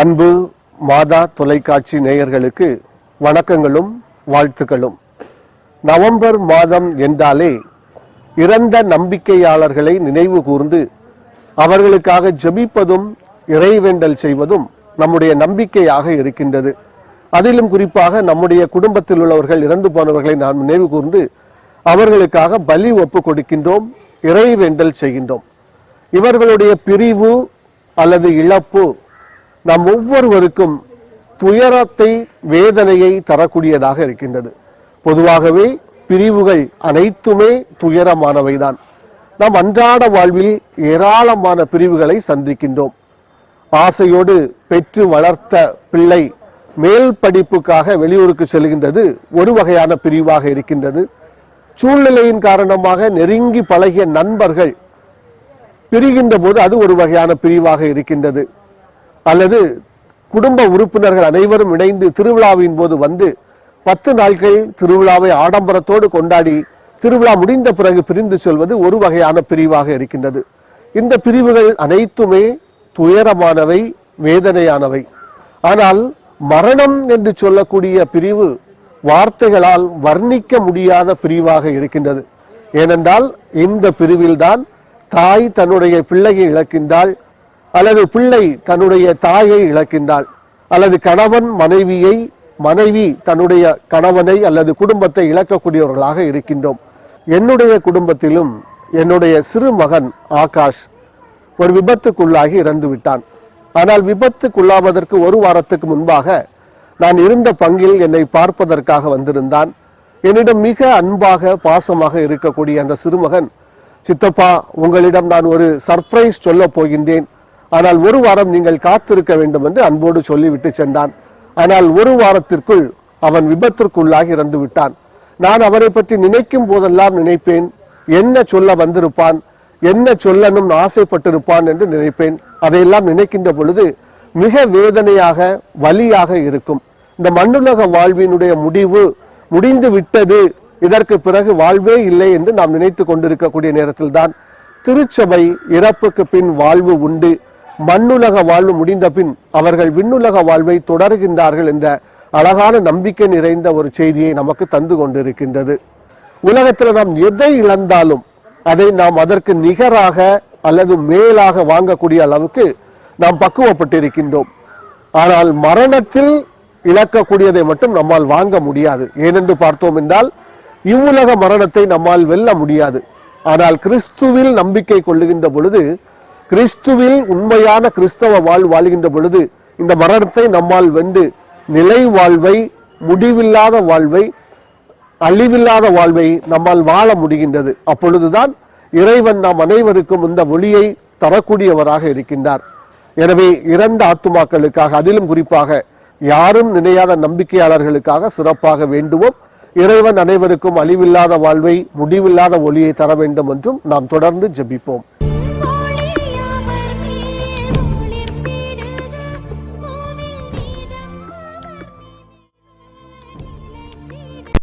அன்பு மாதா தொலைக்காட்சி நேயர்களுக்கு வணக்கங்களும் வாழ்த்துக்களும். நவம்பர் மாதம் என்றாலே இறந்த நம்பிக்கையாளர்களை நினைவு கூர்ந்து அவர்களுக்காக ஜபிப்பதும் இறைவேண்டல் செய்வதும் நம்முடைய நம்பிக்கையாக இருக்கின்றது. அதிலும் குறிப்பாக நம்முடைய குடும்பத்தில் உள்ளவர்கள் இறந்து போனவர்களை நாம் நினைவு கூர்ந்து அவர்களுக்காக பலி ஒப்பு கொடுக்கின்றோம் இறைவேண்டல் செய்கின்றோம். இவர்களுடைய பிரிவு அல்லது இழப்பு நம் ஒவ்வொருவருக்கும் துயரத்தை வேதனையை தரக்கூடியதாக இருக்கின்றது. பொதுவாகவே பிரிவுகள் அனைத்துமே துயரமானவைதான். நாம் அன்றாட வாழ்வில் ஏராளமான பிரிவுகளை சந்திக்கின்றோம். ஆசையோடு பெற்று வளர்த்த பிள்ளை மேல் படிப்புக்காக வெளியூருக்கு செல்கின்றது ஒரு வகையான பிரிவாக இருக்கின்றது. சூழ்நிலையின் காரணமாக நெருங்கி பழகிய நண்பர்கள் பிரிகின்ற போது அது ஒரு வகையான பிரிவாக இருக்கின்றது. அல்லது குடும்ப உறுப்பினர்கள் அனைவரும் இணைந்து திருவிழாவின் போது வந்து பத்து நாட்கள் திருவிழாவை ஆடம்பரத்தோடு கொண்டாடி திருவிழா முடிந்த பிறகு பிரிந்து செல்வது ஒரு வகையான பிரிவாக இருக்கின்றது. இந்த பிரிவுகள் அனைத்துமே துயரமானவை வேதனையானவை. ஆனால் மரணம் என்று சொல்லக்கூடிய பிரிவு வார்த்தைகளால் வர்ணிக்க முடியாத பிரிவாக இருக்கின்றது. ஏனென்றால் இந்த பிரிவில்தான் தாய் தன்னுடைய பிள்ளையை இழக்கின்றாள் அல்லது பிள்ளை தன்னுடைய தாயை இழக்கின்றாள் அல்லது கணவன் மனைவியை மனைவி தன்னுடைய கணவனை அல்லது குடும்பத்தை இழக்கக்கூடியவர்களாக இருக்கின்றோம். என்னுடைய குடும்பத்திலும் என்னுடைய சிறு மகன் ஆகாஷ் ஒரு விபத்துக்குள்ளாகி இறந்து விட்டான். ஆனால் விபத்துக்குள்ளாவதற்கு ஒரு வாரத்துக்கு முன்பாக நான் இருந்த பங்கில் என்னை பார்ப்பதற்காக வந்திருந்தான். என்னிடம் மிக அன்பாக பாசமாக இருக்கக்கூடிய அந்த சிறுமகன் சித்தப்பா உங்களிடம் நான் ஒரு சர்ப்ரைஸ் சொல்ல போகின்றேன். ஆனால் ஒரு வாரம் நீங்கள் காத்திருக்க வேண்டும் என்று அன்போடு சொல்லிவிட்டு சென்றான். ஆனால் ஒரு வாரத்திற்குள் அவன் விபத்திற்குள்ளாகி இறந்து விட்டான். நான் அவரை பற்றி நினைக்கும் போதெல்லாம் நினைப்பேன். என்ன சொல்ல வந்திருப்பான்? என்ன சொல்லணும் ஆசைப்பட்டிருப்பான் என்று நினைப்பேன். அதையெல்லாம் நினைக்கின்ற பொழுது மிக வேதனையாக வலியாக இருக்கும். இந்த மண்ணுலக வாழ்வினுடைய முடிவு முடிந்து விட்டது இதற்கு பிறகு வாழ்வே இல்லை என்று நாம் நினைத்து கொண்டிருக்கக்கூடிய நேரத்தில் தான் திருச்சபை இறப்புக்கு பின் வாழ்வு உண்டு. மண்ணுலக வாழ்வு முடிந்த பின் அவர்கள் விண்ணுலக வாழ்வை தொடர்கின்றார்கள் என்ற அழகான நம்பிக்கை நிறைந்த ஒரு செய்தியை நமக்கு தந்து கொண்டிருக்கின்றது. உலகத்தில் நாம் எதை இழந்தாலும் அதை நாம் அதற்கு நிகராக அல்லது மேலாக வாங்கக்கூடிய அளவுக்கு நாம் பக்குவப்பட்டிருக்கின்றோம். ஆனால் மரணத்தில் இழக்கக்கூடியதை மட்டும் நம்மால் வாங்க முடியாது. ஏனென்று பார்த்தோம் என்றால் இவ்வுலக மரணத்தை நம்மால் வெல்ல முடியாது. ஆனால் கிறிஸ்துவில் நம்பிக்கை கொள்ளுகின்ற பொழுது கிறிஸ்துவில் உண்மையான கிறிஸ்தவ வாழ் வாழ்கின்ற பொழுது இந்த மரணத்தை நம்மால் வென்று நிலை வாழ்வை முடிவில்லாத வாழ்வை அழிவில்லாத வாழ்வை நம்மால் வாழ முடிகின்றது. அப்பொழுதுதான் இறைவன் நாம் அனைவருக்கும் இந்த ஒளியை தரக்கூடியவராக இருக்கின்றார். எனவே இறந்த ஆத்துமாக்களுக்காக அதிலும் குறிப்பாக யாரும் நினையாத நம்பிக்கையாளர்களுக்காக சிறப்பாக வேண்டுவோம். இறைவன் அனைவருக்கும் அழிவில்லாத வாழ்வை முடிவில்லாத ஒளியை தர வேண்டும் என்றும் நாம் தொடர்ந்து ஜெபிப்போம்.